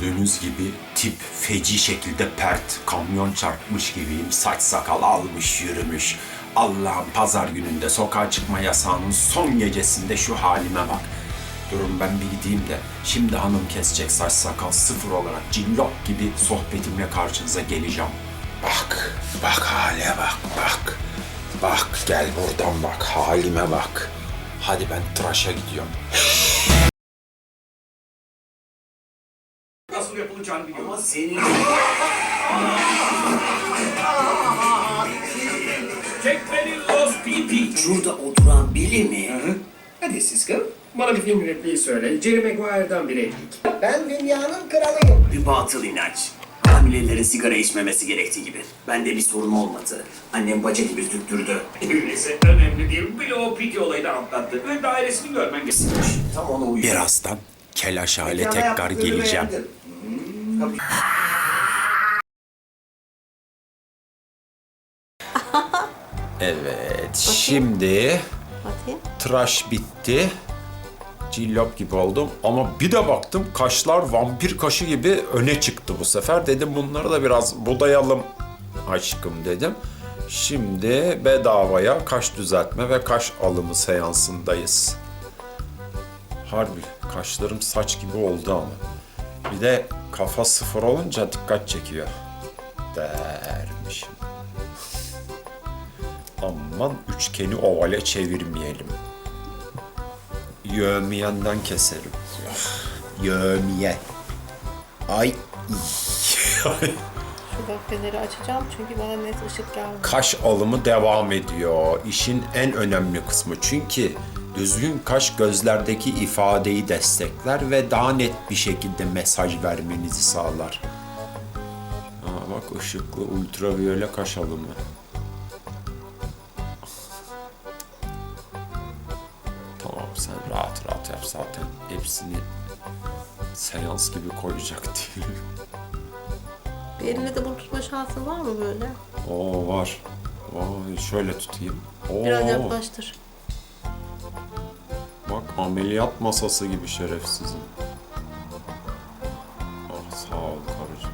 Gördüğünüz gibi tip feci şekilde pert, kamyon çarpmış gibiyim. Saç sakal almış yürümüş. Allah'ım pazar gününde sokağa çıkma yasağının son gecesinde şu halime bak. Durun ben bir gideyim de şimdi hanım kesecek saç sakal sıfır olarak cillop gibi sohbetimle karşınıza geleceğim. Bak, bak hale bak, bak. Bak gel buradan bak, halime bak. Hadi ben tıraşa gidiyorum. Nasıl yapılacağını biliyorum. Ama senin... Çekmeli Los Pipi. Şurada oturan biri mi? Hadi Siska, bana bir film repliği söyle. Jerry Maguire'dan bir replik. Ben dünyanın kralıyım. Bir batıl inanç. Hamilelerin sigara içmemesi gerektiği gibi. Bende bir sorun olmadı. Annem baca gibi tüttürdü. Öyleyse önemli değil. Bile o Pitti olayını atlattı ve dairesini görmen gerekiyor. Tam ona uyuyor. Birazdan kelaş hale tekrar geleceğim. beğendim. Evet, şimdi Bakayım. tıraş bitti. Cillop gibi oldum ama bir de baktım kaşlar vampir kaşı gibi öne çıktı bu sefer. Dedim bunları da biraz budayalım aşkım dedim. Şimdi bedavaya kaş düzeltme ve kaş alımı seansındayız. Harbi kaşlarım saç gibi oldu ama. Bir de kafa sıfır olunca dikkat çekiyor. Dermişim. Aman üçgeni ovale çevirmeyelim. Yövmiyenden keserim. Yövmiye. Ay. Şurada feneri açacağım çünkü bana net ışık gelmiyor. kaş alımı devam ediyor. İşin en önemli kısmı. Çünkü düzgün kaş gözlerdeki ifadeyi destekler ve daha net bir şekilde mesaj vermenizi sağlar. Aa, bak ışıklı ultraviyole kaş alımı. Tamam sen rahat rahat yap zaten. Hepsini seans gibi koyacak değilim. Bir eline de bunu tutma şansın var mı böyle? Oo var. Vay şöyle tutayım. Oo. Biraz yaklaştır. Ameliyat masası gibi şerefsizim. Ah sağ ol karıcığım.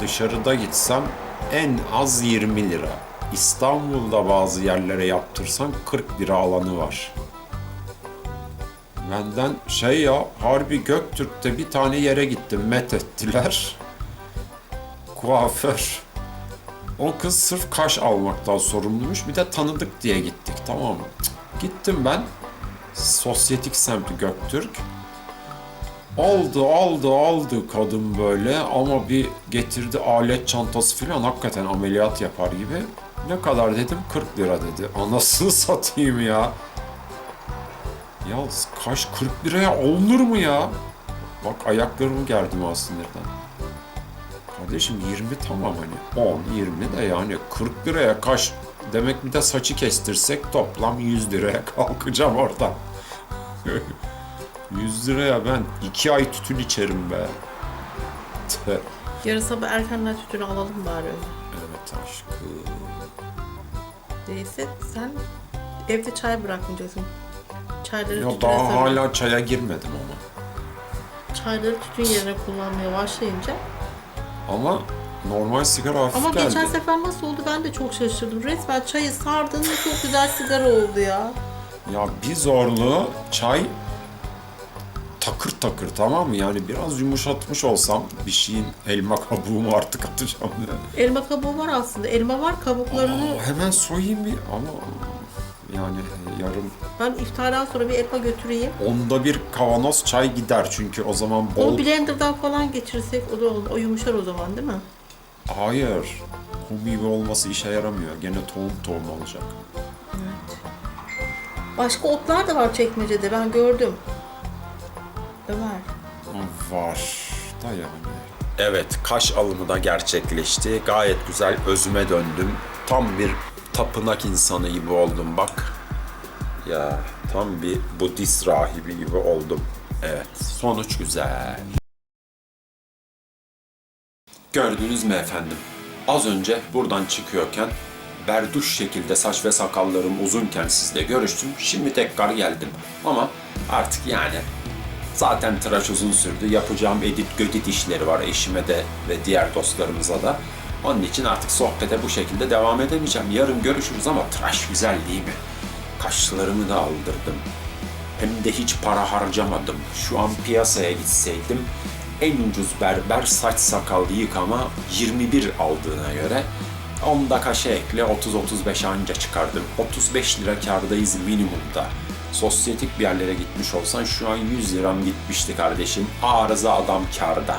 Dışarıda gitsem en az 20 lira. İstanbul'da bazı yerlere yaptırsan 40 lira alanı var. Benden şey ya harbi Göktürk'te bir tane yere gittim met ettiler. Kuaför. O kız sırf kaş almaktan sorumluymuş. Bir de tanıdık diye gittik tamam mı? Cık, Gittim ben. Sosyetik semti Göktürk. Aldı aldı aldı kadın böyle ama bir getirdi alet çantası falan hakikaten ameliyat yapar gibi. Ne kadar dedim 40 lira dedi. Anasını satayım ya. Ya kaş 40 liraya olunur mu ya? Bak ayaklarımı gerdim ha sinirden. Kardeşim 20 tamam hani 10, 20 de yani 40 liraya kaş demek bir de saçı kestirsek toplam 100 liraya kalkacağım oradan. 100 liraya ben 2 ay tütün içerim be. Yarın sabah erkenden tütünü alalım bari öyle. Evet aşkım. Değilse sen evde çay bırakmayacaksın. Çayları Ya tütüne daha sarın. hala çaya girmedim ama. Çayları tütün yerine kullanmaya başlayınca. Ama normal sigara hafif Ama geldi. geçen sefer nasıl oldu ben de çok şaşırdım. Resmen çayı sardın ve çok güzel sigara oldu ya. Ya bir zorluğu çay takır takır tamam mı? Yani biraz yumuşatmış olsam bir şeyin elma kabuğumu artık atacağım yani. Elma kabuğu var aslında. Elma var kabuklarını. Aa, hemen soyayım bir ama yani yarım Ben iftardan sonra bir elma götüreyim. onda bir kavanoz çay gider çünkü o zaman bol... Onu blenderdan falan geçirirsek o da olur. O yumuşar o zaman değil mi? Hayır. Kum gibi olması işe yaramıyor. Gene tohum tohum olacak. Başka otlar da var çekmecede ben gördüm. Ömer. Var da yani. Evet, kaş alımı da gerçekleşti. Gayet güzel özüme döndüm. Tam bir tapınak insanı gibi oldum bak. Ya tam bir Budist rahibi gibi oldum. Evet, sonuç güzel. Gördünüz mü efendim? Az önce buradan çıkıyorken berduş şekilde saç ve sakallarım uzunken sizle görüştüm. Şimdi tekrar geldim. Ama artık yani Zaten tıraş uzun sürdü. Yapacağım edit gödit işleri var eşime de ve diğer dostlarımıza da. Onun için artık sohbete bu şekilde devam edemeyeceğim. Yarın görüşürüz ama tıraş güzel değil mi? Kaşlarımı da aldırdım. Hem de hiç para harcamadım. Şu an piyasaya gitseydim en ucuz berber saç sakal yıkama 21 aldığına göre 10 da kaşe ekle 30-35 anca çıkardım. 35 lira kardayız minimumda. Sosyetik bir yerlere gitmiş olsan şu an 100 liram gitmişti kardeşim. Arıza adam karda.